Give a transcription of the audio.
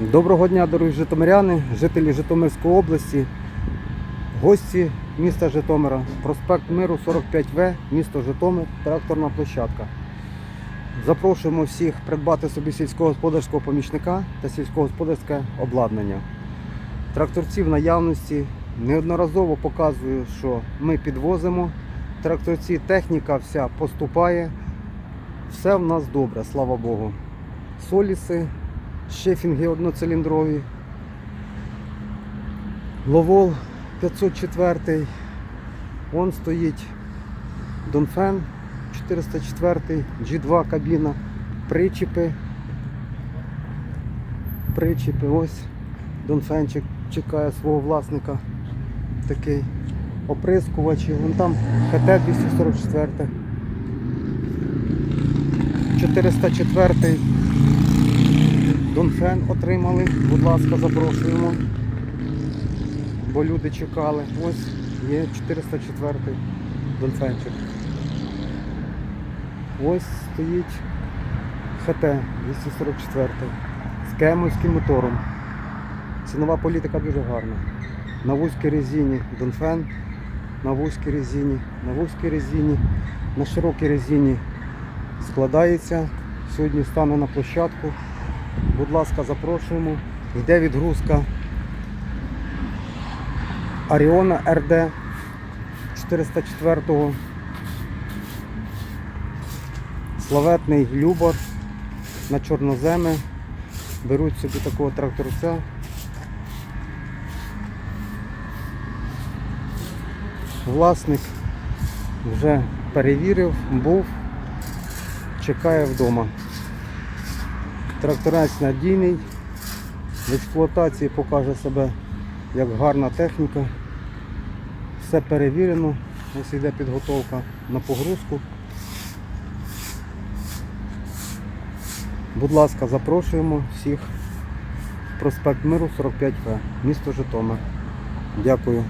Доброго дня, дорогі житомиряни, жителі Житомирської області, гості міста Житомира, проспект Миру 45В, місто Житомир, тракторна площадка. Запрошуємо всіх придбати собі сільськогосподарського помічника та сільськогосподарське обладнання. Тракторці в наявності неодноразово показую, що ми підвозимо. Тракторці, техніка вся поступає. Все в нас добре, слава Богу. Соліси, шефінги одноциліндрові. Ловол 504. Вон стоїть Донфен 404, G2 кабіна, причіпи. Причіпи, ось Донфенчик чекає свого власника. Такий оприскувачі. Вон там ХТ 244. 404 Донфен отримали. Будь ласка, запрошуємо. Бо люди чекали. Ось є 404 Донфенчик. Ось стоїть ХТ 244 з кемовським мотором. Цінова політика дуже гарна. На вузькій резині Донфен, на вузькій резині, на вузькій резині, на широкій резині складається. Сьогодні стане на площадку. Будь ласка, запрошуємо. Йде відгрузка Аріона РД 404-го. Славетний Любор на чорноземи. Беруть собі такого тракторця. Власник вже перевірив, був, чекає вдома. Тракторець надійний, в експлуатації покаже себе як гарна техніка. Все перевірено, ось йде підготовка на погрузку. Будь ласка, запрошуємо всіх. Проспект Миру 45В, місто Житомир. Дякую.